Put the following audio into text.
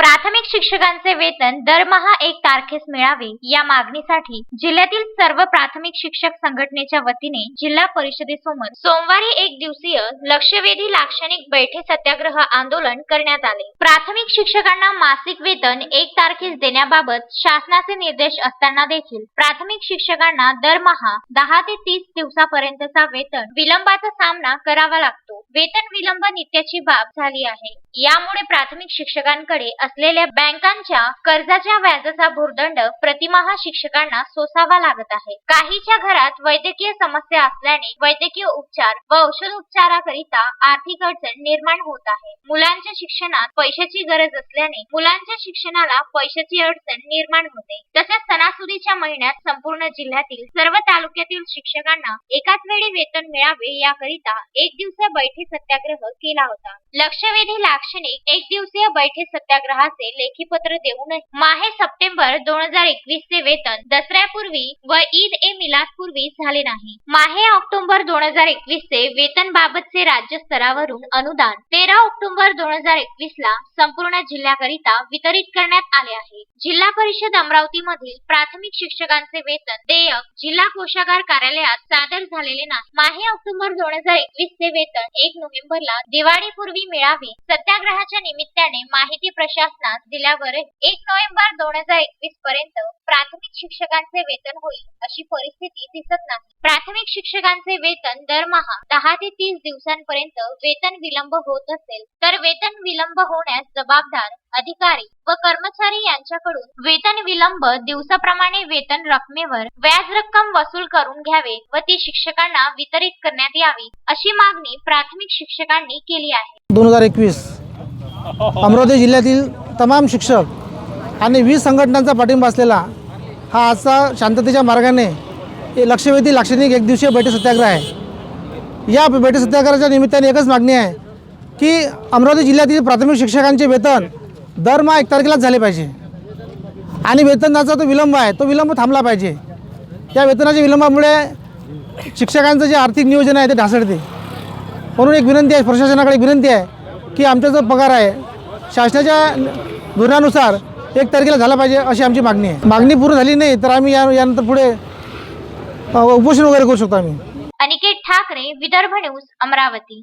प्राथमिक शिक्षकांचे वेतन दरमहा एक तारखेस मिळावे या मागणीसाठी जिल्ह्यातील सर्व प्राथमिक शिक्षक संघटनेच्या वतीने जिल्हा परिषदेसमोर सोमवारी एक दिवसीय लक्षवेधी लाक्षणिक बैठे सत्याग्रह आंदोलन करण्यात आले. प्राथमिक शिक्षकांना मासिक वेतन एक तारखेस देण्याबाबत शासनाचे निर्देश असताना देखील प्राथमिक शिक्षकांना दरमहा दहा ते तीस दिवसापर्यंतचा वेतन विलंबाचा सामना करावा लागतो. वेतन विलंब नित्याची बाब झाली आहे. यामुळे प्राथमिक शिक्षकांकडे असलेल्या बँकांच्या कर्जाच्या व्याजाचा भुर्दंड प्रतिमाहा शिक्षकांना सोसावा लागत आहे. काहीच्या घरात वैद्यकीय समस्या असल्याने वैद्यकीय उपचार व औषधोपचाराकरिता आर्थिक अडचण निर्माण होत आहे. मुलांच्या शिक्षणात पैशाची गरज असल्याने मुलांच्या शिक्षणाला पैशाची अडचण निर्माण होते. तसेच सणासुदीच्या महिन्यात संपूर्ण जिल्ह्यातील सर्व तालुक्यातील शिक्षकांना एकाच वेळी वेतन मिळावे याकरिता एक दिवसीय बैठे सत्याग्रह केला होता. लक्षवेधी लाक्षणिक एक दिवसीय बैठे सत्याग्रह सहाचे लेखीपत्र देऊनही माहे सप्टेंबर दोन हजार एकवीस चे वेतन दसऱ्यापूर्वी व ईद ए मिलाद पूर्वी झाले नाही. माहे ऑक्टोबर दोन हजार एकवीस चे वेतन बाबतचे राज्य स्तरावरून अनुदान तेरा ऑक्टोबर दोन हजार एकवीस ला संपूर्ण जिल्ह्याकरिता वितरित करण्यात आले आहे. जिल्हा परिषद अमरावती मधील प्राथमिक शिक्षकांचे वेतन देयक जिल्हा कोषागार कार्यालयात सादर झालेले नाही. माहे ऑक्टोबर दोन हजार एकवीस चे वेतन एक नोव्हेंबरला दिवाळीपूर्वी मिळावे सत्याग्रहाच्या निमित्ताने माहिती प्रशासनास दिल्यावर एक नोव्हेंबर दोन हजार एकवीस पर्यंत प्राथमिक शिक्षकांचे वेतन होईल अशी परिस्थिती दिसत नाही. प्राथमिक शिक्षकांचे वेतन दरमहा दहा ते तीस दिवसांपर्यंत वेतन विलंब होत असेल तर वेतन विलंब होण्यास जबाबदार अधिकारी व कर्मचारी यांच्याकडून वेतन विलंब दिवसाप्रमाणे वेतन रकमेवर व्याज रक्कम वसूल करून घ्यावे व ती शिक्षकांना वितरित करण्यात यावी अशी मागणी प्राथमिक शिक्षकांनी केली आहे. दोन हजार एकवीस अमरावती जिल्ह्यातील तमाम शिक्षक आणि वीज संघटनांचा पाठिंबा असलेला हा आजचा शांततेच्या मार्गाने हे लक्षवेधी लाक्षणिक एक दिवसीय बैठक सत्याग्रह आहे. या बैठक सत्याग्रहाच्या निमित्ताने एकच मागणी आहे की अमरावती जिल्ह्यातील प्राथमिक शिक्षकांचे वेतन दरमहा एक तारखेलाच झाले पाहिजे. आणि वेतनाचा तो विलंब आहे तो विलंब थांबला पाहिजे. या वेतनाच्या विलंबामुळे शिक्षकांचं जे आर्थिक नियोजन आहे ते ढासळते. म्हणून एक विनंती आहे प्रशासनाकडे एक विनंती आहे की आमचा जो पगार आहे शासनाच्या धोरणानुसार एक तारखेला झाला पाहिजे अशी आमची मागणी आहे. मागणी पूर्ण झाली नाही तर आम्ही या यानंतर पुढे उपोषण वगैरे करू शकतो आम्ही. अनिकेत ठाकरे विदर्भ न्यूज अमरावती.